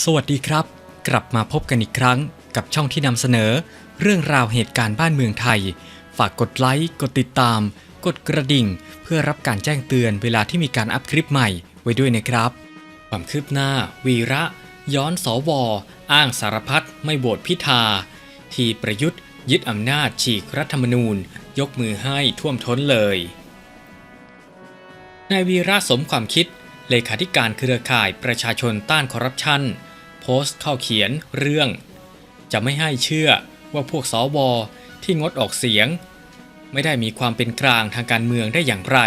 สวัสดีครับ กลับมาพบกันอีกครั้งกับช่องที่นำเสนอ เรื่องราวเหตุการณ์บ้านเมืองไทย ฝากกดไลค์ กดติดตาม กดกระดิ่ง เพื่อรับการแจ้งเตือนเวลาที่มีการอัพคลิปใหม่ไว้ด้วยนะครับ ความคืบหน้า วีระ ย้อนสวอ้างสารพัดไม่โหวตพิธา ทีประยุทธ์ ยึดอำนาจฉีกรัฐธรรมนูญ ยกมือให้ท่วมท้นเลยนายวีระสมความคิด เลขาธิการเครือข่ายประชาชนต้านคอร์รัปชันโพสต์เข้าเขียนเรื่อง จะไม่ให้เชื่อว่าพวกสวที่งดออกเสียง ไม่ได้มีความเป็นกลางทางการเมืองได้อย่างไร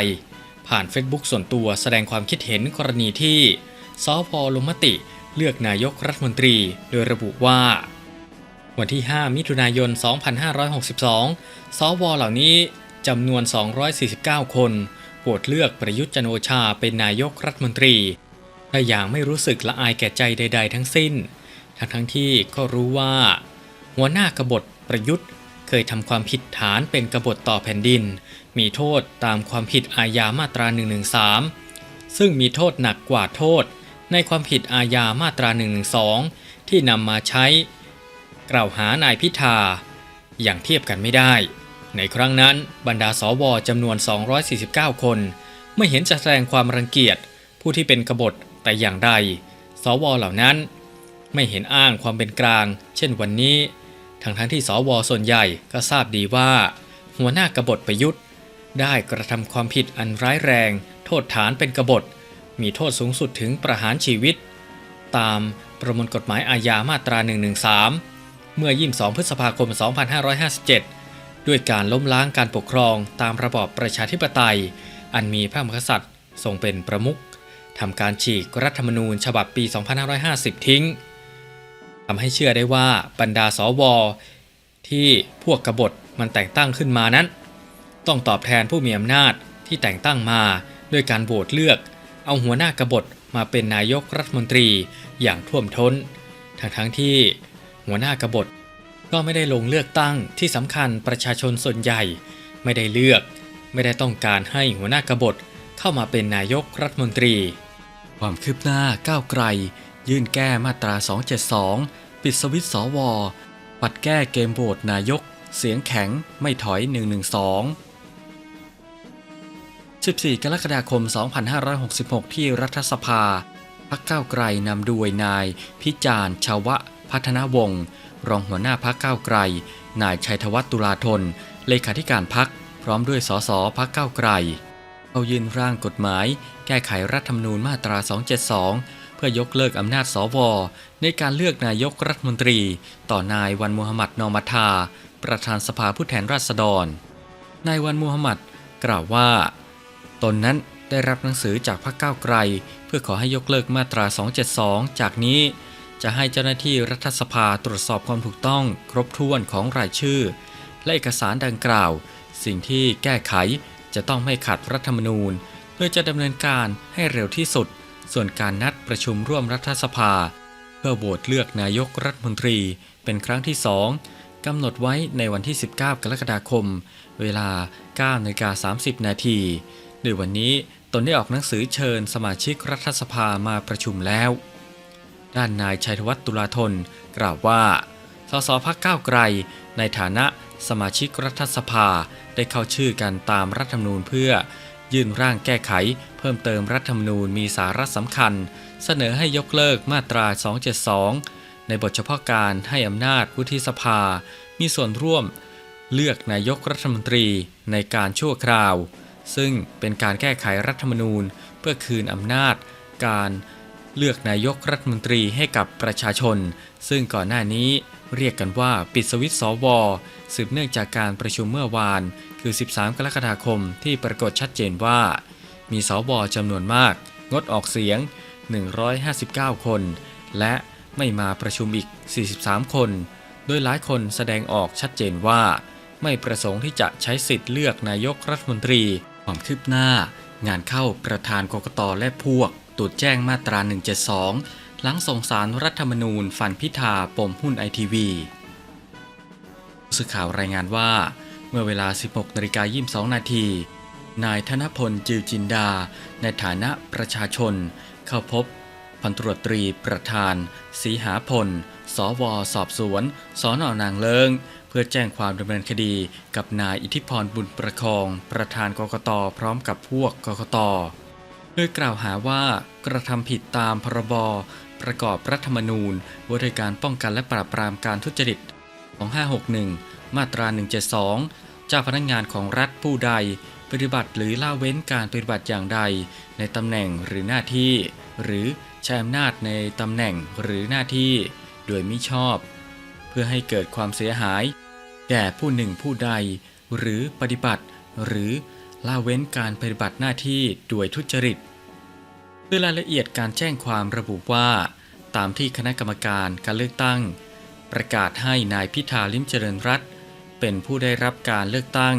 ผ่านเฟซบุ๊กส่วนตัวแสดงความคิดเห็นกรณีที่สวลงมติเลือกนายกรัฐมนตรี โดยระบุว่า วันที่ 5 มิถุนายน 2562 สวเหล่านี้จำนวน 249 คน โหวตเลือกประยุทธ์จันโอชาเป็นนายกรัฐมนตรีและอย่างไม่รู้สึกละอายแก่ใจใด ๆ ทั้งสิ้น ทั้งทั้งที่ก็รู้ว่า หัวหน้ากบฏประยุทธ์เคยทำความผิดฐานเป็นกบฏต่อแผ่นดิน มีโทษตามความผิดอาญามาตรา 113 ซึ่งมีโทษหนักกว่าโทษ ในความผิดอาญามาตรา 112 ที่นำมาใช้ กล่าวหานายพิธาอย่างเทียบกันไม่ได้ ในครั้งนั้นบรรดาสวจำนวน 249 คน ไม่เห็นจะแสดงความรังเกียจผู้ที่เป็นกบฏแต่อย่างใด สวเหล่านั้นไม่เห็นอ้างความเป็นกลาง เช่นวันนี้ ทั้งทั้งที่สวส่วนใหญ่ก็ทราบดีว่า หัวหน้ากบฏประยุทธ์ ได้กระทำความผิดอันร้ายแรง โทษฐานเป็นกบฏ มีโทษสูงสุดถึงประหารชีวิต ตามประมวลกฎหมายอาญามาตรา 113 เมื่อ 22 พฤษภาคม 2557 ด้วยการล้มล้างการปกครองตามระบอบประชาธิปไตย อันมีพระมหากษัตริย์ทรงเป็นประมุขทำการฉีกรัฐธรรมนูญฉบับปี 2550 ทิ้งทำให้เชื่อได้ว่าบรรดาสวที่พวกกบฏมันแต่งตั้งขึ้นมานั้น ต้องตอบแทนผู้มีอำนาจที่แต่งตั้งมาด้วยการโหวตเลือก เอาหัวหน้ากบฏมาเป็นนายกรัฐมนตรีอย่างท่วมท้น ทั้งทั้งๆที่หัวหน้ากบฏ ก็ไม่ได้ลงเลือกตั้งที่สำคัญประชาชนส่วนใหญ่ ไม่ได้เลือก ไม่ได้ต้องการให้หัวหน้ากบฏเข้ามาเป็นนายกรัฐมนตรี ความคืบหน้าก้าวไกล ยื่นแก้มาตรา 272 ปิดสวิตช์สว ปัดแก้เกมโหวตนายก เสียงแข็งไม่ถอย 112 14 กรกฎาคม 2566 ที่รัฐสภา พักก้าวไกลนำโดยนาย พิจารณ์ชาวะ พัฒนาวงศ์ รองหัวหน้าพักก้าไกล นายชัยธวัฒน์ตุลาธน เลขาธิการพักพร้อมด้วยสสพักก้าไกลเอายื่นร่างกฎหมาย แก้ไขรัฐธรรมนูญมาตรา 272 เพื่อยกเลิกอำนาจสว ในการเลือกนายกรัฐมนตรี ต่อนายวันมูฮัมหมัดนอมัทา ประธานสภาผู้แทนราษฎร นายวันมูฮัมหมัดกล่าวว่า ตนนั้นได้รับหนังสือจากพรรคก้าวไกล เพื่อขอให้ยกเลิกมาตรา 272 จากนี้ จะให้เจ้าหน้าที่รัฐสภาตรวจสอบความถูกต้อง ครบถ้วนของรายชื่อ และเอกสารดังกล่าว สิ่งที่แก้ไขจะต้องไม่ขัดรัฐธรรมนูญ เพื่อจะดำเนินการให้เร็วที่สุด ส่วนการนัดประชุมร่วมรัฐสภา เพื่อโหวตเลือกนายกรัฐมนตรีเป็นครั้งที่สองกำหนดไว้ในวันที่ 19 กรกฎาคม เวลา9นาฬิกา30 นาทีโดยวันนี้ตนได้ออกหนังสือเชิญสมาชิกรัฐสภามาประชุมแล้ว ด้านนายชัยธวัฒน์ตุลาธนกล่าวว่า สสพักก้าวไกล ในฐานะสมาชิกรัฐสภาได้เข้าชื่อกันตามรัฐธรรมนูญเพื่อ ยื่นร่างแก้ไข เพิ่มเติมรัฐธรรมนูญมีสาระสำคัญ เสนอให้ยกเลิกมาตรา 272 ในบทเฉพาะการให้อำนาจวุฒิสภา มีส่วนร่วม เลือกนายกรัฐมนตรีในการชั่วคราว ซึ่งเป็นการแก้ไขรัฐธรรมนูญเพื่อคืนอำนาจ การ เลือกนายกรัฐมนตรีให้กับประชาชน ซึ่งก่อนหน้านี้เรียกกันว่าปิดสวิตช์สวสืบเนื่องจากการประชุมเมื่อวาน คือ 13 กรกฎาคมที่ปรากฏชัดเจนว่า มีสวจำนวนมาก งดออกเสียง 159 คน และไม่มาประชุมอีก 43 คน โดยหลายคนแสดงออกชัดเจนว่า ไม่ประสงค์ที่จะใช้สิทธิ์เลือกนายกรัฐมนตรีความคืบหน้างานเข้าประธานกกตและพวก ตรวจแจ้งมาตรา 172 หลังส่งสารรัฐธรรมนูญฝันพิธาปมหุ้นไอทีวีสื่อข่าวรายงานว่า เมื่อเวลา 16นาฬิกา22นาทีนายธนพลจิวจินดา ในฐานะประชาชน เข้าพบ พันตรวจตรีประธานสีหาพล สว สอบสวน สอนอนางเลิง เพื่อแจ้งความดำเนินคดีกับนายอิทธิพรบุญประคอง ประธานกกตพร้อมกับพวกกกต โดยกล่าวหาว่ากระทำผิดตามพรบประกอบรัฐธรรมนูญว่าด้วยการป้องกันและปราบปรามการทุจริต 2561 มาตรา 172 เจ้าพนักงานของรัฐผู้ใด ปฏิบัติหรือละเว้นการปฏิบัติอย่างใด ในตำแหน่งหรือหน้าที่ หรือใช้อำนาจในตำแหน่งหรือหน้าที่ โดยมิชอบ เพื่อให้เกิดความเสียหาย แก่ผู้หนึ่งผู้ใด หรือปฏิบัติ หรือละเว้นการปฏิบัติหน้าที่โดยทุจริต โดยรายละเอียดการแจ้งความระบุว่า ตามที่คณะกรรมการการเลือกตั้ง ประกาศให้นายพิธาลิมเจริญรัตเป็นผู้ได้รับการเลือกตั้ง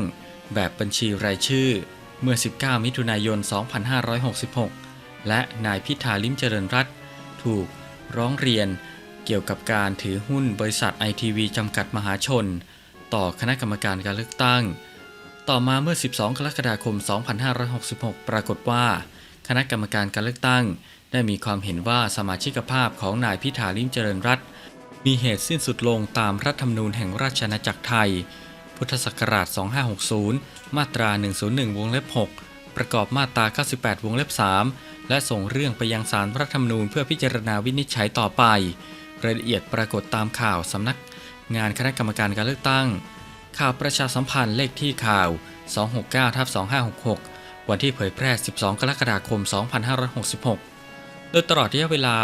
แบบบัญชีรายชื่อ เมื่อ 19 มิถุนายน 2566 และนายพิธาลิมเจริญรัตถูกร้องเรียนเกี่ยวกับการถือหุ้นบริษัทไอทีวีจำกัดมหาชน ต่อคณะกรรมการการเลือกตั้ง ต่อมาเมื่อ 12 กรกฎาคม 2566 ปรากฏว่า คณะกรรมการการเลือกตั้ง ได้มีความเห็นว่าสมาชิกภาพของนายพิธาลิมเจริญรัตมีเหตุสิ้นสุดลงตามรัฐธรรมนูญแห่งราชอาณาจักรไทย พุทธศักราช 2560 มาตรา 101 วงเล็บ 6 ประกอบมาตรา 98 วงเล็บ 3 และส่งเรื่องไปยังศาลรัฐธรรมนูญเพื่อพิจารณาวินิจฉัยต่อไป รายละเอียดปรากฏตามข่าวสำนัก งานคณะกรรมการการเลือกตั้ง ข่าวประชาสัมพันธ์เลขที่ข่าว 269ทับ2566 วันที่เผยแพร่ 12 กรกฎาคม 2566 โดยตลอดระยะเวลา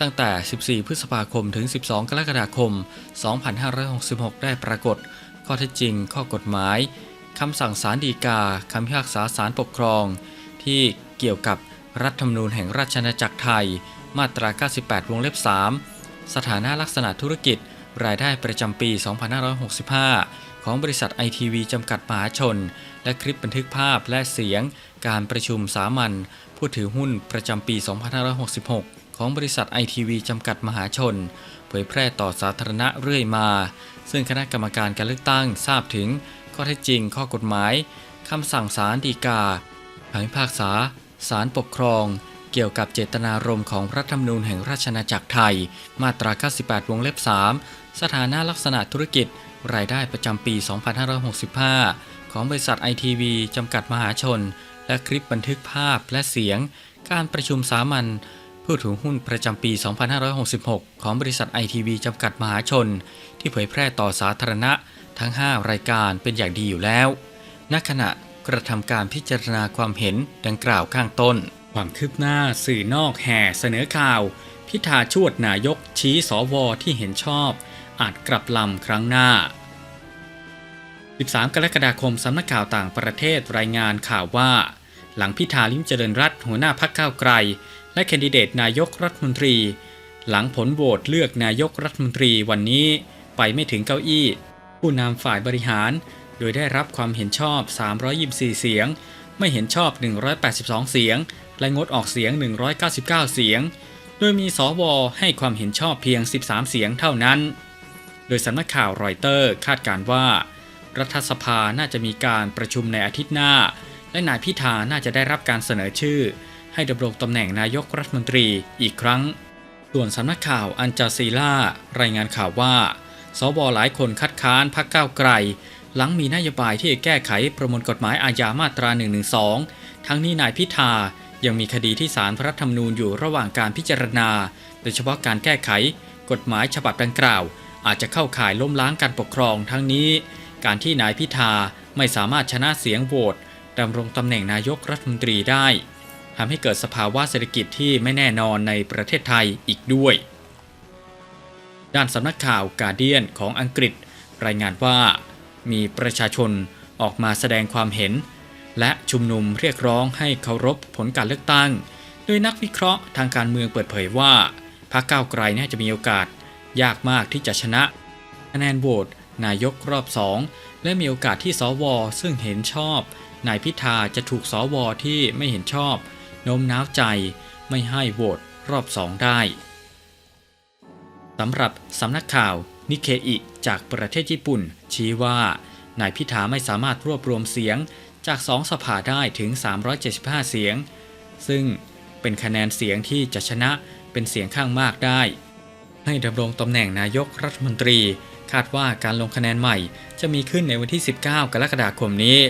ตั้งแต่ 14 พฤษภาคม ถึง 12 กรกฎาคม 2566 ได้ปรากฏ ข้อเท็จจริง ข้อกฎหมาย คำสั่งศาลฎีกา คำพิพากษาศาลปกครอง ที่เกี่ยวกับรัฐธรรมนูญแห่งราชอาณาจักรไทย มาตรา 98 วงเล็บ 3 สถานะลักษณะธุรกิจ รายได้ประจำปี 2565 ของบริษัทไอทีวีจำกัดมหาชน และคลิปบันทึกภาพและเสียง การประชุมสามัญผู้ถือหุ้นประจำปี 2566 ของบริษัทไอทีวีจำกัดมหาชน เผยแพร่ต่อสาธารณะเรื่อยมา ซึ่งคณะกรรมการการเลือกตั้งทราบถึง ข้อเท็จจริงข้อกฎหมายคำสั่งศาลฎีกาคำพิพากษาศาลปกครอง เกี่ยวกับเจตนารมณ์ของรัฐธรรมนูญแห่งราชอาณาจักรไทย มาตรา 98 วงเล็บ 3 สถานะลักษณะธุรกิจ รายได้ประจำปี 2565 ของบริษัทไอทีวีจำกัดมหาชน และคลิปบันทึกภาพและเสียง การประชุมสามัญผู้ถือหุ้นประจำปี 2566 ของบริษัทไอทีวีจำกัดมหาชน ที่เผยแพร่ต่อสาธารณะทั้ง 5 รายการเป็นอย่างดีอยู่แล้ว ณ ขณะกระทำการพิจารณาความเห็นดังกล่าวข้างต้น ความคืบหน้าสื่อนอกแห่เสนอข่าว พิธาชวดนายกชี้สวที่เห็นชอบ อาจกลับลำครั้งหน้า 13 กรกฎาคมสำนักข่าวต่างประเทศรายงานข่าวว่า หลังพิธาลิมเจริญรัตหัวหน้าพักก้าวไกล และแคนดิเดตนายกรัฐมนตรี หลังผลโหวตเลือกนายกรัฐมนตรีวันนี้ไปไม่ถึงเก้าอี้ ผู้นำฝ่ายบริหาร โดยได้รับความเห็นชอบ 324 เสียง ไม่เห็นชอบ 182 เสียง และงดออกเสียง 199 เสียง โดยมีสวให้ความเห็นชอบเพียง 13 เสียงเท่านั้น โดยสำนักข่าวรอยเตอร์คาดการว่า รัฐสภาน่าจะมีการประชุมในอาทิตย์หน้า และนายพิธาน่าจะได้รับการเสนอชื่อ ให้ดำรงตำแหน่งนายกรัฐมนตรีอีกครั้ง ส่วนสำนักข่าวอันจาซีล่ารายงานข่าวว่า สวหลายคนคัดค้านพักก้าวไกล หลังมีนโยบายที่จะแก้ไขประมวลกฎหมายอาญามาตรา 112 ทั้งนี้นายพิธายังมีคดีที่ศาลพระรัฐธรรมนูญอยู่ระหว่างการพิจารณา โดยเฉพาะการแก้ไข กฎหมายฉบับดังกล่าว อาจจะเข้าข่ายล้มล้างการปกครองทั้งนี้ การที่นายพิธาไม่สามารถชนะเสียงโหวตดำรงตำแหน่งนายกรัฐมนตรีได้ทำให้เกิดสภาวะเศรษฐกิจที่ไม่แน่นอนในประเทศไทยอีกด้วย ด้านสำนักข่าวกาเดียนของอังกฤษ รายงานว่ามีประชาชนออกมาแสดงความเห็น และชุมนุมเรียกร้องให้เคารพผลการเลือกตั้ง โดยนักวิเคราะห์ทางการเมืองเปิดเผยว่าพรรคก้าวไกลน่าจะมีโอกาส ยากมากที่จะชนะคะแนนโหวตนายกรอบสองและมีโอกาสที่สวซึ่งเห็นชอบ นายพิธาจะถูกสวที่ไม่เห็นชอบโน้มน้าวใจไม่ให้โหวตรอบสองได้สำหรับสำนักข่าวนิเคอิจากประเทศญี่ปุ่น ชี้ว่านายพิธาไม่สามารถรวบรวมเสียงจากสองสภาได้ถึง 375 เสียง ซึ่งเป็นคะแนนเสียงที่จะชนะเป็นเสียงข้างมากได้ ให้ดำรงตำแหน่งนายกรัฐมนตรี คาดว่าการลงคะแนนใหม่ จะมีขึ้นในวันที่ 19 กรกฎาคมนี้